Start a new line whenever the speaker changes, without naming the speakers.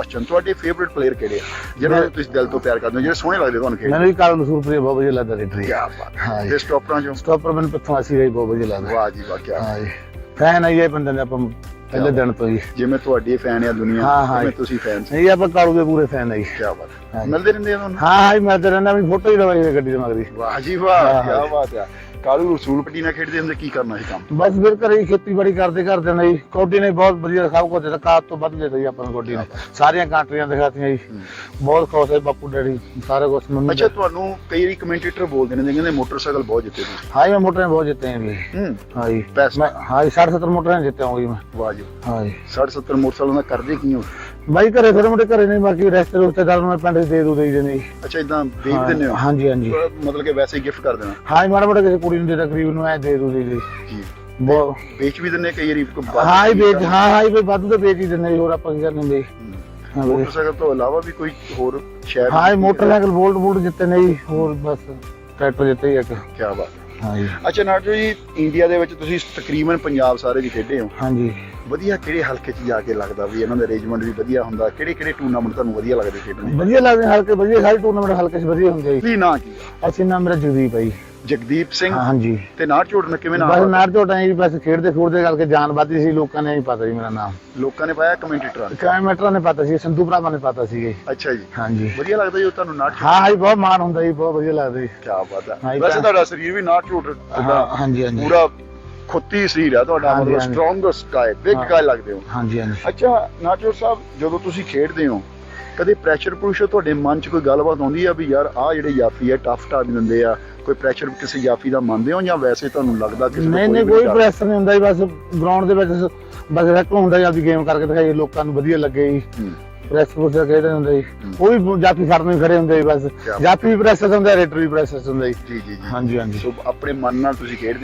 Question ਤੁਹਾਡੇ favourite player ਕਿਹੜੇ ਆ? ਜਿਹਨਾਂ ਨੂੰ ਤੁਸੀਂ ਦਿਲ ਤੋਂ ਪਿਆਰ ਕਰਦੇ ਹੋ ਜਿਹੜੇ ਸੋਹਣੇ ਲੱਗਦੇ ਤੁਹਾਨੂੰ
ਮੈਨੂੰ ਵੀ ਕਾਰਨ ਸੂਰਪ੍ਰੀਤ ਬਹੁਤ ਵਧੀਆ ਲੱਗਦਾ ਰੇਟਰੀ
ਕੀ ਬਾਤ
ਹਾਂ। ਜੀ।
ਤੇ ਸਟਾਪਰਾਂ ਚੋਂ?
ਸਟਾਪਰ ਮੈਨੂੰ ਆਸੀ ਰਹੀ ਬਹੁਤ ਵਧੀਆ ਲੱਗਦਾ।
ਵਾਹ ਜੀ ਵਾਹ ਕੀ
ਹਾਂ ਜੀ। ਫੈਨ ਆਈ ਇਹ ਬੰਦੇ ਨੇ ਆਪਾਂ ਪਹਿਲੇ ਦਿਨ ਤੋਂ ਹੀ।
ਜਿਵੇਂ ਤੁਹਾਡੀ ਫੈਨ ਆ ਦੁਨੀਆ
ਹਾਂ, ਹਾਂ
ਉਵੇਂ
ਜੀ।
ਤੁਸੀਂ ਫੈਨ ਸੀ
ਨਹੀਂ ਆਪਾਂ ਕਾਲੂ ਦੇ ਪੂਰੇ ਫੈਨ ਆਈ
ਕੀ ਬਾਤ
ਹਾਂ। ਜੀ।
ਮਿਲਦੇ ਰਹਿੰਦੇ ਆ ਤੁਹਾਨੂੰ?
ਹਾਂ ਹਾਂ ਜੀ, ਮੈਂ ਤੇ ਰਹਿੰਦਾ ਆਪਣੀ ਫੋਟੋ ਹੀ ਲਵਾਈ ਗੱਡੀ ਦੇ। ਮਗਰੀ
ਵਾਹ ਜੀ ਵਾਹ
ਹਾਂ, ਹਾਂ।
ਕੀ ਬਾਤ ਆ ਕਾਲੂ ਰਸੂਲ ਪੱਟੀ ਨਾਲ ਖੇਡਦੇ ਹੁੰਦੇ ਕੀ ਕਰਨਾ ਸੀ ਕੰਮ?
ਬਸ ਫਿਰ ਘਰੇ ਹੀ ਖੇਤੀਬਾੜੀ ਕਰਦੇ ਕਰਦੇ ਨਹੀਂ ਕੋਡੀ ਨੇ ਬਹੁਤ ਵਧੀਆ ਸਭ ਕੁਝ ਦਿੱਤਾ ਤੋਂ ਵੱਧ ਦਿੱਤਾ ਜੀ ਆਪਾਂ ਨੂੰ ਕੋਡੀ ਨੇ। ਸਾਰੀਆਂ ਕੰਟਰੀਆਂ ਦਿਖਾਤੀਆਂ ਜੀ। ਬਹੁਤ ਖੁਸ਼ ਹੈ ਬਾਪੂ ਡੈਡੀ ਸਾਰੇ ਕੁਝ ਮੰਮੀ
ਅੱਛਾ ਤੁਹਾਨੂੰ ਕਈ ਵਾਰੀ ਕਮੈਂਟੇਟਰ ਬੋਲਦੇ ਨੇ ਕਹਿੰਦੇ ਮੋਟਰਸਾਈਕਲ ਬਹੁਤ ਜਿੱਤੇ ਤੁਸੀਂ।
ਹਾਂ ਜੀ ਮੈਂ ਮੋਟਰਾਂ ਬਹੁਤ ਜਿੱਤੇ ਹਾਂ ਜੀ
ਹੂੰ।
ਹਾਂ ਜੀ। ਮੈਂ ਹਾਂ ਜੀ 60 70 ਮੋਟਰਾਂ ਜਿੱਤੇ ਹੋਗੀ ਮੈਂ।
ਵਾਹ ਜੀ।
ਹਾਂ ਜੀ।
60 70 ਮੋਟਰਸਾਈਕਲ ਦਾ ਕਰਦੇ ਕੀ ਹੋ?
ਬਾਈ ਘਰੇ ਥੋੜੇ ਮੋਟੇ ਘਰੇ ਨਹੀਂ ਬਾਕੀ ਰੈਸਟ ਰਿਸ਼ਤੇਦਾਰ ਨੂੰ ਮੈਂ ਪਿੰਡ ਦੇ ਦੂ ਦੇਈ ਜਨੇ
ਅੱਛਾ ਇਦਾਂ ਵੇਚ ਦਿੰਦੇ ਹੋ
ਹਾਂਜੀ ਹਾਂਜੀ।
ਮਤਲਬ ਕਿ ਵੈਸੇ ਹੀ ਗਿਫਟ ਕਰ ਦੇਣਾ?
ਹਾਂ ਮਾੜਾ ਮੋਟਾ ਕਿਸੇ ਕੁੜੀ ਨੂੰ ਦੇ ਤਕਰੀਬਨ ਨੂੰ ਐ ਦੇ ਦੂ ਦੇ ਜੀ।
ਜੀ
ਬਹੁਤ
ਵੇਚ ਵੀ ਦਿੰਦੇ ਕਈ ਵਾਰੀ ਕੋਈ
ਹਾਂ ਹੀ ਵੇਚ
ਦਾ।
ਹਾਂ ਹਾਂ ਹੀ ਵਾਧੂ ਤੇ ਵੇਚ ਹੀ ਦਿੰਦੇ ਹੋਰ ਆਪਾਂ ਕੀ ਕਰਨੇ ਵੀਰੇ।
ਮੋਟਰਸਾਈਕਲ ਤੋਂ ਇਲਾਵਾ ਵੀ ਕੋਈ ਹੋਰ ਸ਼ਹਿਰ
ਹਾਂ ਮੋਟਰਸਾਈਕਲ ਬੋਲਟ ਬੋਲਟ ਜਿੱਤੇ ਨੇ ਜੀ ਹੋਰ ਬਸ ਟਰੈਕਟਰ ਜਿੱਤੇ ਹੀ ਇੱਕ।
ਕੀ ਬਾਤ।
ਹਾਂ ਜੀ।
ਅੱਛਾ ਨਾਟੋ ਜੀ ਇੰਡੀਆ ਦੇ ਵਿੱਚ ਤੁਸੀਂ ਤਕਰੀਬਨ ਪੰਜਾਬ ਸਾਰੇ ਦੀ ਖੇਡੇ ਹੋ।
ਹਾਂਜੀ
ਵਧੀਆ ਕਿਹੜੇ ਹਲਕੇ 'ਚ ਜਾ ਕੇ ਲੱਗਦਾ ਵੀ ਇਹਨਾਂ ਦਾ ਅਰੇਂਜਮੈਂਟ ਵੀ ਵਧੀਆ ਹੁੰਦਾ ਕਿਹੜੇ ਕਿਹੜੇ ਟੂਰਨਾਮੈਂਟ ਤੁਹਾਨੂੰ ਵਧੀਆ ਲੱਗਦੇ ਖੇਡਣੇ
ਵਧੀਆ ਲੱਗਦੇ ਹਲਕੇ ਵਧੀਆ ਸਾਰੇ ਟੂਰਨਾਮੈਂਟ ਹਲਕੇ 'ਚ ਵਧੀਆ ਹੁੰਦੇ ਜੀ
ਕੀ ਨਾਂ ਕੀ?
ਅਸੀਂ ਨਾਮ ਮੇਰਾ ਜਗਦੀਪ ਹੈ ਜੀ।
ਜਗਦੀਪ ਸਿੰਘ?
ਹਾਂ, ਹਾਂਜੀ।
ਤੇ ਨਾਟ ਝੋੜਨ ਕਿਵੇਂ ਨਾਮ
ਬਸ
ਆ?
ਨਾਰ ਝੋਟਾਂ ਜੀ ਬਸ ਖੇਡਦੇ ਖੂਡਦੇ ਕਰਕੇ ਜਾਨ ਵੱਧਦੀ ਸੀ ਲੋਕਾਂ ਨੇ ਨਹੀਂ ਪਤਾ ਜੀ ਮੇਰਾ ਨਾਮ।
ਲੋਕਾਂ ਨੇ ਪਾਇਆ ਕਮੈਂਟੇਟਰਾਂ ਨੇ
ਨੇ ਪਤਾ ਸੀ ਸੰਧੂ ਭਰਾਵਾਂ ਨੇ ਪਤਾ ਸੀ
ਅੱਛਾ ਜੀ।
ਹਾਂਜੀ।
ਵਧੀਆ ਲੱਗਦਾ ਜੀ ਤੁਹਾਨੂੰ ਨਾਟ
ਹਾਂ ਹਾਂ ਜੀ ਬਹੁਤ ਮਾਣ ਹੁੰਦਾ ਜੀ ਬਹੁਤ ਵਧੀਆ ਲੱਗਦਾ ਜੀ।
ਕੀ ਬਾਤ
ਹਾਂ
ਹੈ ਵੈਸੇ ਤੁਹਾਡਾ ਸਰੀਰ ਵੀ
ਹਾਂ ਹਾਂਜੀ ਹਾਂਜੀ।
ਪੂਰਾ ਖੁੱਤੀ ਸਰੀਰ ਆ ਤੁਹਾਡਾ
ਹਾਂਜੀ,
ਮਤਲਬ
ਹਾਂਜੀ।
ਸਟਰੋਂਗੈਸਟ ਗਾਇ ਬਿਗ
ਹਾਂ।
ਗਾਇ ਲੱਗਦੇ ਹੋ
ਹਾਂਜੀ ਹਾਂਜੀ
ਅੱਛਾ ਨਾਟੋ ਸਾਹਿਬ ਜਦੋਂ ਤੁਸੀਂ ਖੇਡਦੇ ਹੋ ਕਦੇ ਪ੍ਰੈਸ਼ਰ ਪੁਰਸ਼ ਤੁਹਾਡੇ ਮਨ 'ਚ ਕੋਈ ਗੱਲਬਾਤ ਆਉਂਦੀ ਆ ਵੀ ਯਾਰ ਆਹ ਜਿਹੜੇ ਜਾਫੀ ਆ ਟਫ ਟਾਕ ਦਿੰਦੇ ਆ ਕੋਈ ਪ੍ਰੈਸ਼ਰ ਕਿਸੇ ਜਾਫੀ ਦਾ ਮੰਨਦੇ ਹੋ ਜਾਂ ਵੈਸੇ ਤੁਹਾਨੂੰ ਲੱਗਦਾ ਕਿਸੇ ਦਾ
ਨਹੀਂ ਨਹੀਂ
ਵੀ
ਕੋਈ
ਡਰ?
ਪ੍ਰੈਸ਼ਰ ਨਹੀਂ ਹੁੰਦਾ ਜੀ ਬਸ ਗਰਾਊਂਡ ਦੇ ਵਿੱਚ ਬਸ ਰੈਕ ਹੁੰਦਾ ਜੀ ਆਪਦੀ ਗੇਮ ਕਰਕੇ ਦਿਖਾਈ ਲੋਕਾਂ ਨੂੰ ਵਧੀਆ ਲੱਗੇ ਜੀ
ਹੂੰ।
ਪ੍ਰੈਸ ਪੁਰਸ ਖੇਡਦੇ ਹੁੰਦੇ ਜੀ
ਹੂੰ।
ਉਹ ਵੀ ਜਾਫੀ ਫੜਨ ਨੂੰ ਹੀ ਖੜੇ ਹੁੰਦੇ ਜੀ ਬਸ
ਕਿਆ
ਵੀ ਪ੍ਰੈਸ ਹੁੰਦਾ ਰੇਟਰ ਵੀ ਪ੍ਰੈਸ ਹੁੰਦਾ ਜੀ
ਜੀ ਜੀ ਜੀ
ਹਾਂਜੀ ਹਾਂਜੀ
ਸੋ ਆਪਣੇ ਮਨ ਨਾਲ ਤੁਸੀਂ ਖੇਡਦੇ